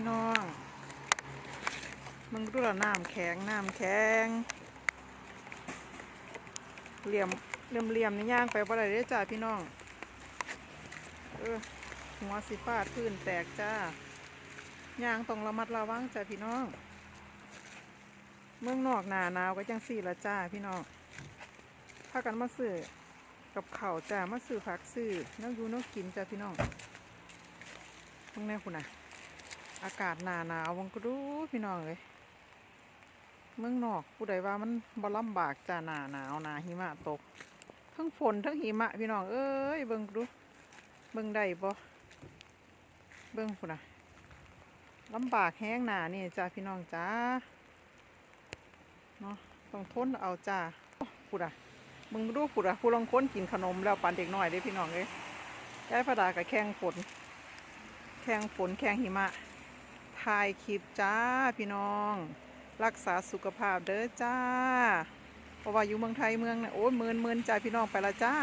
พี่น้องมึงดูและน้ำแข็งน้ำแข็งเหลี่ยมเหลี่ยมเหลี่ยมในย่างไปบ่ได้เด้จ้าพี่น้องเออหัวสิฟาดพื้นแตกจ้าย่างต้องระมัดระวังจ้าพี่น้องเมืองนอกหนาหนาวก็จังสี่ละจ้าพี่น้องพากันมาซื้อกับเข้าจ้ามาซื้อผักซื้อน้ำอยูน้ำกินจ้าพี่น้องตรงนี้คุณน่ะ อากาศหนาหนาววังก็ดูพี่น้องเลยเมืองนอกผู้ใดว่ามันบ่ลำบากจ้าหนาหนาวหนาหิมะตก ทั้งฝนทั้งหิมะพี่น้องเอ้ยเบิ่งดูเบิ่งได้บ่เบิ่งคุณน่ะลำบากแห้งหนานี่จ้าพี่น้องจ้าเนาะต้องทนเอาจ้าโอ้พูดอะมึงดูพูดอะผู้ลองค้นกินขนมแล้วปันเด็กน้อยเด้พี่น้องเอ้ยยายพระดากับแข่งฝน แข่งฝนแข่งหิมะ ถ่ายคลิปจ้าพี่น้อง รักษาสุขภาพเด้อจ้า เพราะว่าอยู่เมืองไทยเมืองเนี่ยโอ้ยเมินเมินจ้าพี่น้องไปละจ้า